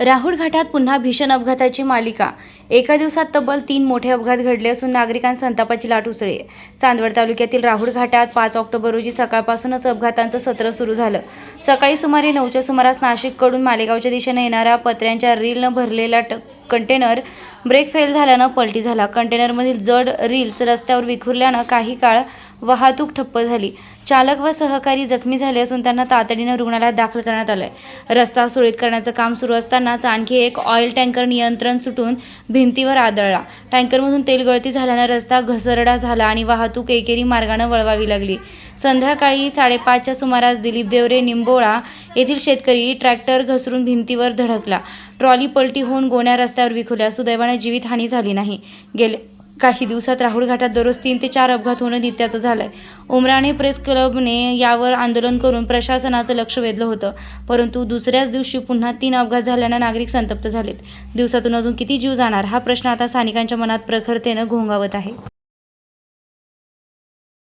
राहुल घाटात पुन्हा भीषण अपघाताची मालिका. एका दिवसात तब्बल तीन मोठे अपघात घडले असून नागरिकांत संतापाची लाट उसळली. चांदवड तालुक्यातील राहुल घाटात पाच ऑक्टोबर रोजी सकाळपासूनच अपघातांचं सत्र सुरू झालं. सकाळी सुमारे नऊच्या सुमारास नाशिककडून मालेगावच्या दिशेने येणाऱ्या पत्र्यांच्या रीलनं भरलेला ट कंटेनर ब्रेक फेल झाल्यानं पलटी झाला. कंटेनरमधील जड रील्स रस्त्यावर विखुरल्यानं काही काळ वाहतूक ठप्प झाली. चालक व सहकारी जखमी झाले असून त्यांना तातडीनं रुग्णालयात दाखल करण्यात आलंय. रस्ता सुरळीत करण्याचं काम सुरू असतानाच आणखी एक ऑइल टँकर नियंत्रण सुटून भिंतीवर आदळला. टँकरमधून तेल गळती झाल्यानं रस्ता घसरडा झाला आणि वाहतूक एकेरी मार्गानं वळवावी लागली. संध्याकाळी साडेपाचच्या सुमारास दिलीप देवरे निंबोळा येथील शेतकरी ट्रॅक्टर घसरून भिंतीवर धडकला. ट्रॉली पलटी होऊन गोण्या रस्त्यावर विखुल्या सुदैवाने जीवितहानी झाली नाही. गेले काही दिवसात राहुल घाटात दररोज तीन ते चार अपघात होणं नित्याचं झालंय. उमराणे प्रेस क्लबने यावर आंदोलन करून प्रशासनाचं लक्ष वेधलं होतं. परंतु दुसऱ्याच दिवशी पुन्हा तीन अपघात झाल्यानं नागरिक संतप्त झालेत. दिवसातून अजून किती जीव जाणार? हा प्रश्न आता स्थानिकांच्या मनात प्रखरतेनं घोंगावत आहे.